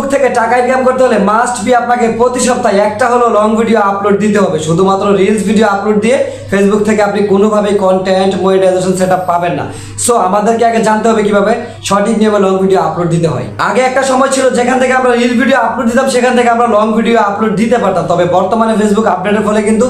Facebook থেকে টাকা income করতে হলে মাস্ট বি আপনাকে প্রতি সপ্তাহে একটা হলো লং ভিডিও আপলোড দিতে হবে। শুধুমাত্র রিলস ভিডিও আপলোড দিয়ে ফেসবুক থেকে আপনি কোনোভাবেই কন্টেন্ট মনিটাইজেশন সেট পাবেন না। সো আমাদেরকে আগে জানতে হবে কীভাবে সঠিক নিয়মে লং ভিডিও আপলোড দিতে হয়। আগে একটা সময় ছিল যেখান থেকে আমরা রিল ভিডিও আপলোড দিতাম, সেখান থেকে আমরা লং ভিডিও আপলোড দিতে পারতাম। তবে বর্তমানে ফেসবুক আপডেটের ফলে কিন্তু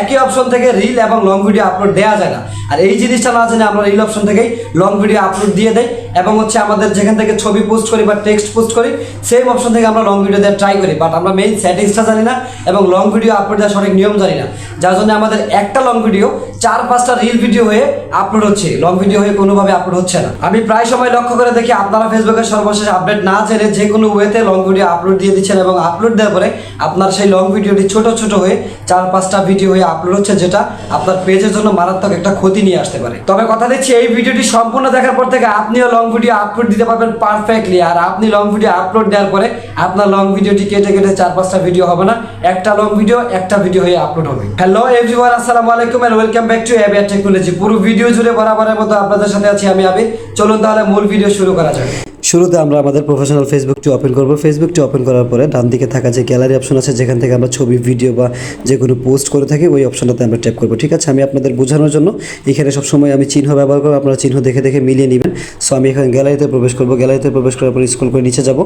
একই অপশন থেকে রিল এবং লং ভিডিও আপলোড দেওয়া যায় না। আর এই জিনিসটা না জেনে আমরা রিল অপশন থেকেই লং ভিডিও আপলোড দিয়ে দেয় এবং হচ্ছে আমাদের যেখান থেকে ছবি পোস্ট করি বা টেক্সট পোস্ট করি সেম অপশন থেকে আমরা লং ভিডিও দেওয়ার ট্রাই করি বাট আমরা মেইন সেটিংসটা জানি না এবং লং ভিডিও আপলোড দেওয়ার সঠিক নিয়ম জানি না। যার জন্য আমাদের একটা লং ভিডিও চার পাঁচটা রিল ভিডিও হয়ে আপলোড হচ্ছে। লং ভিডিও হয়ে কোনোভাবে আপলোড হচ্ছে না। আমি প্রায় সময় লক্ষ্য করে দেখি আপনারা ফেসবুকের সর্বশেষ আপডেট না জেনে যে কোনো ওয়েতে লং ভিডিও আপলোড দিয়ে দিচ্ছেন এবং আপলোড দেওয়ার পরে আপনার সেই লং ভিডিওটি ছোট ছোট হয়ে চার পাঁচটা ভিডিও হয়ে আপলোড হচ্ছে যেটা আপনার পেজের জন্য মারাত্মক একটা ক্ষতি নিয়ে আসতে পারে। তবে কথা দিচ্ছি, এই ভিডিওটি সম্পূর্ণ দেখার পর থেকে আপনিও লং ভিডিও আপলোড দিতে পারবেন পারফেক্টলি আর আপনি লং ভিডিও আপলোড দেওয়ার পরে আপনার লং ভিডিওটি কেটে কেটে চার পাঁচটা ভিডিও হবে না। একটা লং ভিডিও একটা ভিডিও হয়ে আপলোড হবে। হ্যালো এভরিওয়ান আসসালামু আলাইকুম and welcome back to ABR technology পুরো ভিডিও জুড়ে বরাবরের মতো আপনাদের সাথে আছি আমি আবির। চলুন তাহলে মূল ভিডিও শুরু করা যাক। শুরুতে আমরা আমাদের প্রফেশনাল ফেসবুকটি ওপেন করব। ফেসবুকটি ওপেন করার পরে ডান দিকে থাকা যে গ্যালারি অপশন আছে, যেখান থেকে আমরা ছবি ভিডিও বা যে কোনো পোস্ট করে থাকি, ওই অপশনটাতে আমরা ট্যাপ করব। ঠিক আছে? আমি আপনাদের বোঝানোর জন্য এখানে সবসময় আমি চিহ্ন ব্যবহার করব, আপনারা চিহ্ন দেখে দেখে মিলিয়ে নেবেন। সো আমি এখানে গ্যালারিতে প্রবেশ করব। গ্যালারিতে প্রবেশ করার পরে স্ক্রল করে নিচে যাব।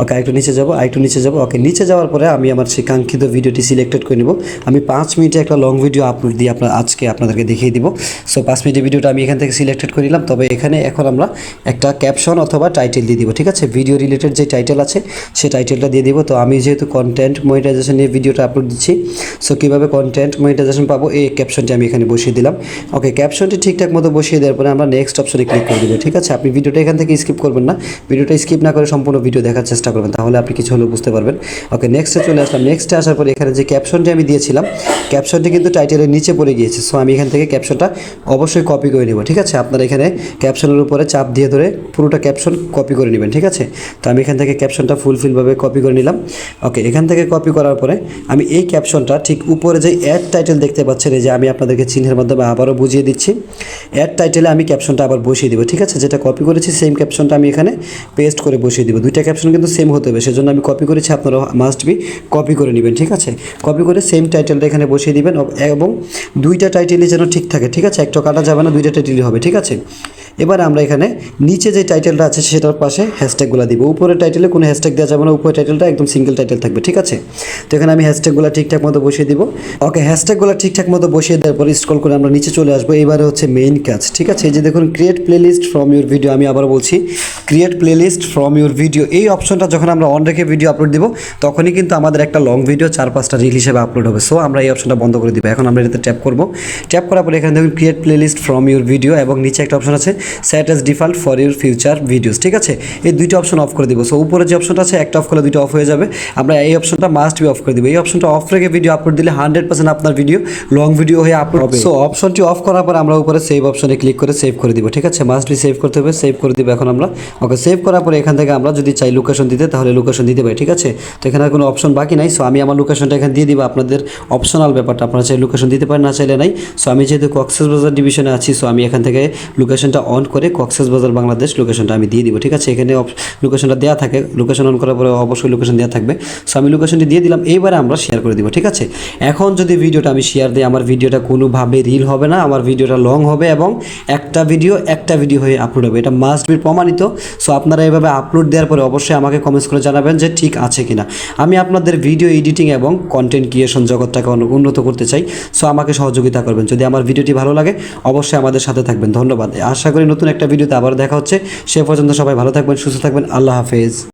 ওকে আরেকটু নিচে যাব, আরেকটু নিচে যাব। ওকে নিচে যাওয়ার পরে আমি আমার সেই কাঙ্ক্ষিত ভিডিওটি সিলেক্টেড করে নিব। আমি পাঁচ মিনিটে একটা লং ভিডিও আপলোড দিয়ে আপনার আজকে আপনাদেরকে দেখিয়ে দিব। সো পাঁচ মিনিটের ভিডিওটা আমি এখান থেকে সিলেক্টেড করে নিলাম। তবে এখানে এখন আমরা একটা ক্যাপশন অথবা টাইটেল দিয়ে দিব, ঠিক আছে? ভিডিও রিলেটেড যে টাইটেল আছে সেই টাইটেলটা দিয়ে দিব। তো আমি যেহেতু কন্টেন্ট মনিটাইজেশন নিয়ে ভিডিওটা আপলোড দিচ্ছি সো কীভাবে কন্টেন্ট মনিটাইজেশন পাবো, এই ক্যাপশনটি আমি এখানে বসিয়ে দিলাম। ওকে ক্যাপশনটি ঠিকঠাক মতো বসিয়ে দেওয়ার পরে আমরা নেক্সট অপশনে ক্লিক করে দেবো, ঠিক আছে? আপনি ভিডিওটা এখান থেকে স্কিপ করবেন না। ভিডিওটা স্কিপ না করে সম্পূর্ণ ভিডিও দেখার চেষ্টা করবেন, তাহলে আপনি কিছু হলেও বুঝতে পারবেন। ওকে নেক্সটে চলে আসলাম। নেক্সটে আসার পরে এখানে যে ক্যাপশনটি আমি দিয়েছিলাম ক্যাপশনটি কিন্তু টাইটেলের নিচে পড়ে গিয়েছে সো আমি এখান থেকে ক্যাপশনটা অবশ্যই কপি করে নেব, ঠিক আছে? আপনারা এখানে ক্যাপশনের উপরে চাপ দিয়ে ধরে পুরোটা ক্যাপশন কপি করে নেবেন, ঠিক আছে? তো আমি এখান থেকে ক্যাপশনটা ফুলফিলভাবে কপি করে নিলাম। ওকে এখান থেকে কপি করার পরে আমি এই ক্যাপশনটা ঠিক উপরে যে অ্যাড টাইটেল দেখতে পাচ্ছেন, এই যে আমি আপনাদেরকে চিহ্নের মাধ্যমে আবারও বুঝিয়ে দিচ্ছি। অ্যাড টাইটেলে আমি ক্যাপশনটা আবার বসিয়ে দেবো, ঠিক আছে? যেটা কপি করেছি সেম ক্যাপশনটা আমি এখানে পেস্ট করে বসিয়ে দেবো। দুইটা ক্যাপশন কিন্তু সেম হতে হবে, সেজন্য আমি কপি করেছি, আপনারা মাস্ট বি কপি করে নেবেন, ঠিক আছে? কপি করে সেম টাইটেলটা এখানে বসিয়ে দিবেন, এবং দুইটা টাইটেলই যেন ঠিক থাকে, ঠিক আছে? একটা কাটা যাবে না, দুইটা টাইটেলই হবে, ঠিক আছে? এবার আমরা এখানে নিচে যে টাইটেলটা আছে সেটার পাশে হ্যাশট্যাগুলো দিব। উপরে টাইটেলে কোনো হ্যাশট্যাগ দেওয়া যাবে না উপরে টাইটেলটা একদম সিঙ্গেল টাইটেল থাকবে, ঠিক আছে? তো এখানে আমি হ্যাশট্যাগুলো ঠিকঠাক মতো বসিয়ে দিব। ওকে হ্যাশট্যাগুলো ঠিকঠাক মতো বসিয়ে দেওয়ার পরে স্ক্রল করে আমরা নিচে চলে আসব। এবারে হচ্ছে মেইন কাজ, ঠিক আছে? এই যে দেখুন create playlist from your video আমি আবার বলছি। Create playlist from your video এই অপশনটা যখন আমরা অন রেখে ভিডিও আপলোড দিব, তখনই কিন্তু আমাদের একটা লং ভিডিও চার পাঁচটা রিল হিসেবে আপলোড হবে। সো আমরা এই অপশনটা বন্ধ করে দিব। এখন আমরা এটাতে ট্যাপ করব। ট্যাপ করার পরে এখানে দেখুন create playlist from your video এবং নিচে একটা অপশন আছে set as default for your future videos ঠিক আছে? এই দুইটা অপশন অফ করে দিব। সো উপরে যে অপশনটা আছে, একটা অফ করলে দুইটা অফ হয়ে যাবে। আমরা এই অপশনটা মাস্ট বি অফ করে দিব। এই অপশনটা অফ রেখে ভিডিও আপলোড দিলে হান্ড্রেড পার্সেন্ট আপনার ভিডিও লং ভিডিও হয়ে আপলোড হবে। সো অপশনটি অফ করার পর আমরা উপরে সেভ অপশনে ক্লিক করে সেভ করে দিব। ঠিক আছে? মাস্ট বি সেভ করতে হবে। সেভ করে দিব। এখন আমরা ওকে সেভ করার পরে এখান থেকে আমরা যদি চাই লোকেশন দিতে, তাহলে লোকেশন দিতে পারি, ঠিক আছে? তো এখানে আর কোনো অপশন বাকি নাই সো আমি আমার লোকেশনটা এখানে দিয়ে দিব। আপনাদের অপশনাল ব্যাপারটা, আপনারা চাই লোকেশন দিতে পারেন, না চাইলে নাই। সো আমি যেহেতু কক্সেস বাজার ডিভিশনে আছি সো আমি এখান থেকে লোকেশনটা অন করে কক্সেস বাজার বাংলাদেশ লোকেশনটা আমি দিয়ে দিব, ঠিক আছে? এখানে লোকেশনটা দেওয়া থাকে। লোকেশন অন করার পরে অবশ্যই লোকেশন দেওয়া থাকবে। সো আমি লোকেশনটি দিয়ে দিলাম এইবারে আমরা শেয়ার করে দিব, ঠিক আছে? এখন যদি ভিডিওটা আমি শেয়ার দিই, আমার ভিডিওটা কোনোভাবে রিল হবে না, আমার ভিডিওটা লং হবে এবং একটা ভিডিও একটা ভিডিও হয়ে আপলোড হবে। এটা মাস্ট বি প্রমাণিত। সো আপনারা এভাবে আপলোড দেওয়ার পরে অবশ্যই আমাকে কমেন্টস করে জানাবেন যে ঠিক আছে কিনা। আমি আপনাদের ভিডিও এডিটিং এবং কন্টেন্ট ক্রিয়েশন জগৎটাকে উন্নত করতে চাই। সো আমাকে সহযোগিতা করবেন। যদি আমার ভিডিওটি ভালো লাগে, অবশ্যই আমাদের সাথে থাকবেন। ধন্যবাদ। আশা করি নতুন একটা ভিডিওতে আবার দেখা হচ্ছে। সে পর্যন্ত সবাই ভালো থাকবেন, সুস্থ থাকবেন। আল্লাহ হাফেজ।